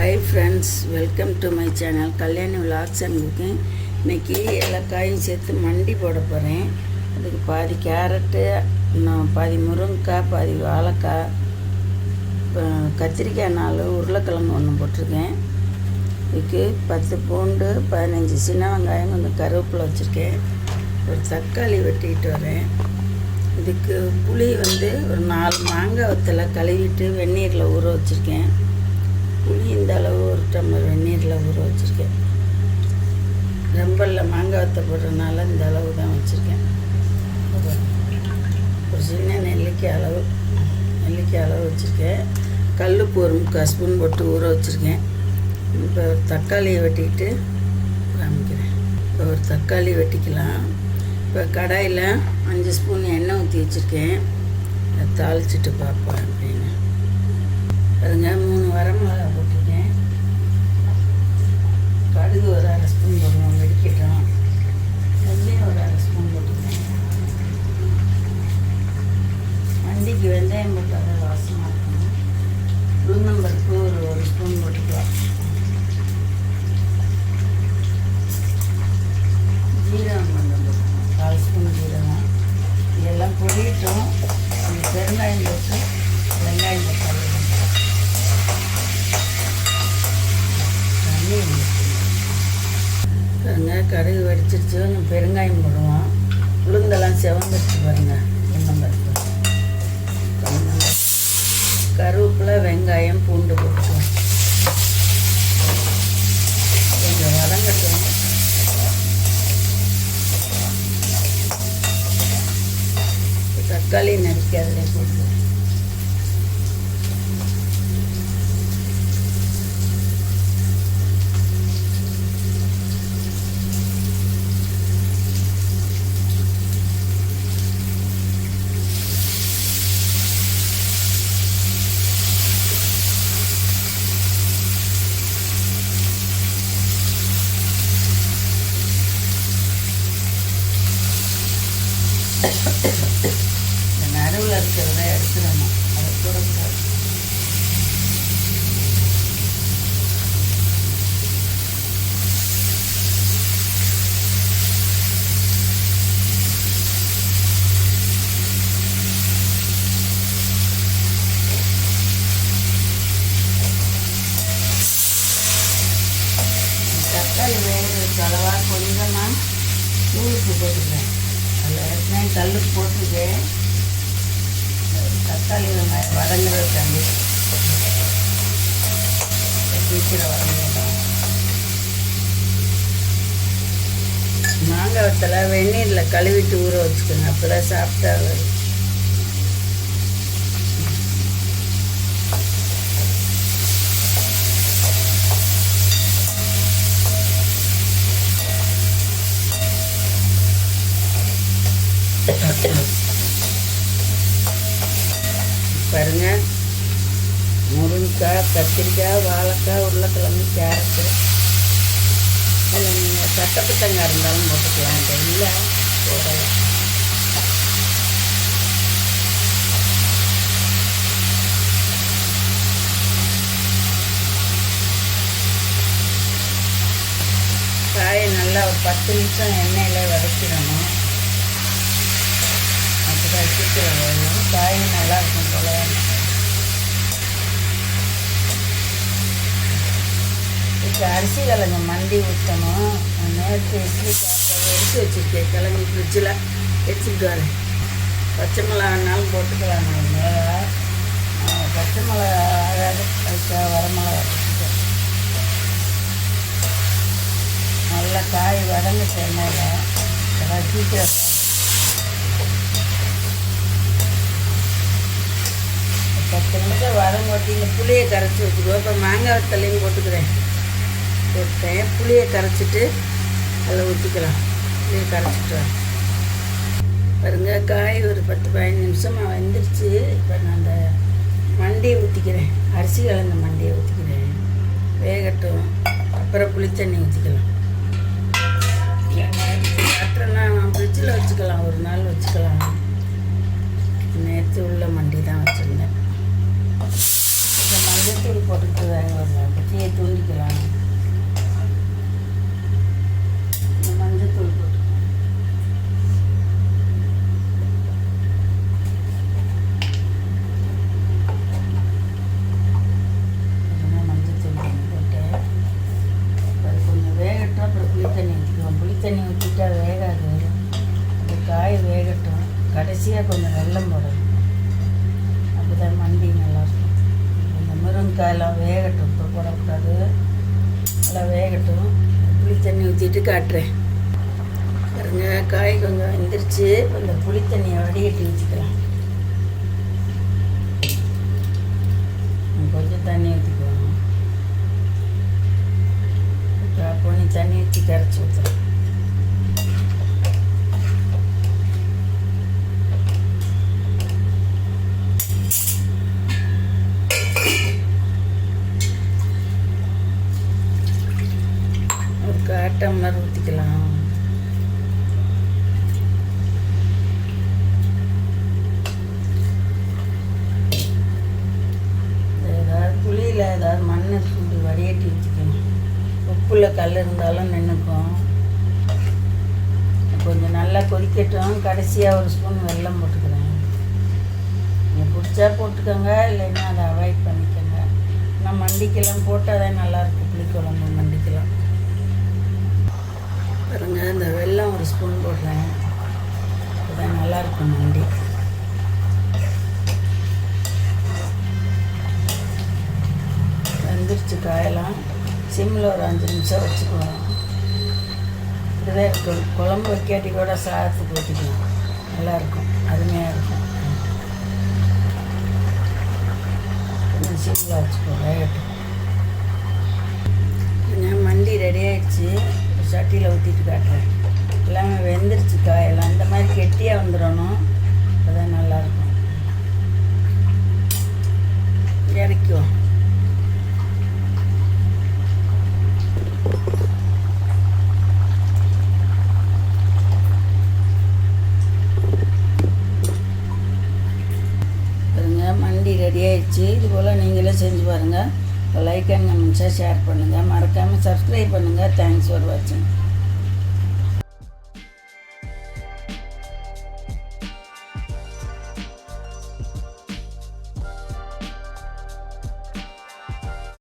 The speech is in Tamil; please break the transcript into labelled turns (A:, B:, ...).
A: Hi friends welcome to my channel Kalyani vlogs and cooking இன்றைக்கி எல்லா காயும் சேர்த்து மண்டி போட போகிறேன் அதுக்கு பாதி கேரட்டு நான் பாதி முருங்கைக்காய் பாதி வாழைக்காய் கத்திரிக்காய் நாலு உருளைக்கிழங்கு ஒன்று போட்டிருக்கேன். இதுக்கு பத்து பூண்டு பதினஞ்சு சின்ன வெங்காயம் கொஞ்சம் கருவேப்பிலை வச்சுருக்கேன். ஒரு தக்காளி வெட்டிக்கிட்டு வரேன். இதுக்கு புளி வந்து ஒரு நாலு மாங்காய் வத்தலை கழுவிட்டு வெந்நீரில் ஊற வச்சுருக்கேன். புளி இந்த அளவு ஒரு டம்ளர் வெந்நீரில் ஊற வச்சுருக்கேன். ரொம்ப இல்லை மாங்காய் வத்தை போடுறதுனால இந்த அளவு தான் வச்சுருக்கேன். ஒரு சின்ன நெல்லிக்காய் அளவு நெல்லிக்காய் அளவு வச்சுருக்கேன். கல்லுப்பு ஒரு முக்கால் ஸ்பூன் போட்டு ஊற வச்சுருக்கேன். இப்போ தக்காளியை வெட்டிக்கிட்டு காமிக்கிறேன். இப்போ ஒரு தக்காளி வெட்டிக்கலாம். இப்போ கடாயில் அஞ்சு ஸ்பூன் எண்ணெய் ஊற்றி வச்சுருக்கேன். தாளிச்சிட்டு பார்ப்பேன் அப்படின்னு. அதுங்க மூணு வரமிளகா போட்டிருக்கேன். கடுகு ஒரு அரை ஸ்பூன் போடுவோம் வெடிக்கட்டும். வெந்தயம் ஒரு அரை ஸ்பூன் போட்டுருக்கேன் வண்டிக்கு வெந்தயம் போட்டால் தான் வாசமாக இருக்கும் உளுந்தம்பருப்பு ஒரு ஒரு ஸ்பூன் போட்டுக்கலாம் ஜீரகம் கொஞ்சம் போட்டுக்கலாம் கால் ஸ்பூன் ஜீரகம் இதெல்லாம் பொரியட்டும் அந்த பெருங்காயம் போட்டு வெங்காயம் தக்காளி தண்ணி ஊற்றணும். பாருங்க கடுகு வெடிச்சிருச்சு. கொஞ்சம் பெருங்காயம் போடுவோம். உளுந்தெல்லாம் செவந்துருச்சு பாருங்க. உளுந்தம்பருப்பு கருவேப்பிலை வெங்காயம் பூண்டு போட்டுக்கலாம் கொஞ்சம் வதங்கட்டும் தக்காளி நறுக்கி அதில் போட்டு இந்த நடுவில் இருக்கிறத எடுத்துடணும் அதை போடக்கூடாது தக்காளி வேகிறதுக்கு அளவாக நான் தூளுக்கு போட்டுக்கிறேன் அதில் ஏற்கனவே கல் போட்டிருக்கேன் தக்காளி நம்ம வதங்குறது தண்ணி. சீக்கிரம் வதங்கிடும் மாங்காய் வத்தலை வெந்நீரில் கழுவிட்டு ஊற வச்சுக்கோங்க. அப்போ தான் சாப்பிட்டா வரும். பாருங்க. முருங்கைக்காய் கத்திரிக்காய் வாழைக்காய் உருளைக்கிழங்கு கேரட்டு. அதில் நீங்கள் சட்டப்பட்டங்காய் இருந்தாலும் போட்டுக்கலாம். இல்லை போடலாம் காயை நல்லா ஒரு பத்து நிமிஷம் எண்ணெயில் வதக்கிடணும். சீக்கிரம் வேணும் காயும் நல்லா இருக்கும் போல இப்போ அரிசி கிழங்கு மண்டி ஊற்றணும் நேற்று இட்லி சாப்பிட்டதை எடுத்து வச்சுருக்கேன் கிழங்கு ஃப்ரிட்ஜில் எடுத்துக்கிட்டு வரேன் பச்சை மிளகானாலும் போட்டுக்கலாம் நான் மேலே பச்சை மிளகா ஆகாது வரமிளகா நல்லா காய் வதங்க எண்ணெயில் அதான் சீக்கிரம் அதை வதங்க இந்த புளியை கரைச்சி வச்சுக்குவோம். இப்போ மாங்காய் வத்தலையும் போட்டுக்கிறேன். போட்டேன். புளியை கரைச்சிட்டு அதில் ஊற்றிக்கலாம். புளியை கரைச்சிட்டு பாருங்க காய் ஒரு பத்து பதினஞ்சு நிமிஷமாக வந்துருச்சு. இப்போ நான் அந்த மண்டியை ஊற்றிக்கிறேன். அரிசி கலந்த மண்டியை ஊற்றிக்கிறேன். வேகட்டும். அப்புறம் புளித்தண்ணி ஊற்றிக்கலாம். அப்புறம்னா ஃப்ரிட்ஜில் வச்சுக்கலாம். ஒரு நாள் வச்சுக்கலாம். நேற்று உள்ள மண்டி தான் வச்சுருந்தேன். கடைசியாக கொஞ்சம் வெள்ளம் போடணும். அப்போ தான் மண்டி நல்லாயிருக்கும் இந்த முருங்காயெல்லாம் வேகட்டும். இப்போ போடக்கூடாது. நல்லா வேகட்டும். புளி தண்ணி ஊற்றிட்டு காட்டுறேன். பாருங்க காய் கொஞ்சம் வெந்துருச்சு. இந்த புளி தண்ணியை வடிகட்டி ஊற்றிக்கலாம் கொஞ்சம் தண்ணி ஊற்றிக்குவோம் இப்போ பொண்ணி தண்ணி ஊற்றி கரைச்சி ஊற்றுறேன் ஒரு கால் டம்ளர் ஊற்றிக்கலாம் ஏதாவது புளியில் ஏதாவது மண்ணை சூடு வடிகட்டி வச்சுக்கணும். உப்புல கல் இருந்தாலும் நின்றுக்கும் கொஞ்சம் நல்லா கொதிக்கட்டும். கடைசியாக ஒரு ஸ்பூன் வெல்லம் போட்டுக்கிறேன். நீங்கள் பிடிச்சா போட்டுக்கோங்க இல்லைன்னா அதை அவாய்ட் பண்ணிக்கோங்க. நான் மண்டிக்கெல்லாம் போட்டால் தான் நல்லாயிருக்கும் புளிக்குழம்பு மண்டிக்கெல்லாம். பாருங்க இந்த வெள்ளம் ஒரு ஸ்பூன் போடுறேன். அதுதான் நல்லாயிருக்கும் நண்டி மண்டி வெந்துருச்சு காயெல்லாம். சிம்மில் ஒரு அஞ்சு நிமிஷம் வச்சுக்குவோம். இதுவே குழம்பு வைக்காட்டி கூட சாதத்துக்கு ஊற்றிக்கலாம் நல்லாயிருக்கும் அருமையாக இருக்கும். கொஞ்சம் சிம்மில் வச்சுக்குவோம் வேகட்டும் மண்டி ரெடி ஆயிடுச்சு. சட்டியில் ஊற்றிட்டு காட்டுறேன். எல்லாமே வெந்துருச்சு காயெல்லாம் இந்த மாதிரி கெட்டியாக வந்துடணும். அதுதான் நல்லாயிருக்கும். இறக்குவோம் பாருங்கள் மண்டி ரெடி ஆயிடுச்சு. இது போல் நீங்களே செஞ்சு பாருங்கள் லைக் அண்ட் கமெண்ட்ஸாக ஷேர் பண்ணுங்கள் மறக்காமல் சப்ஸ்கிரைப் பண்ணுங்கள் தேங்க்ஸ் ஃபார் வாட்சிங்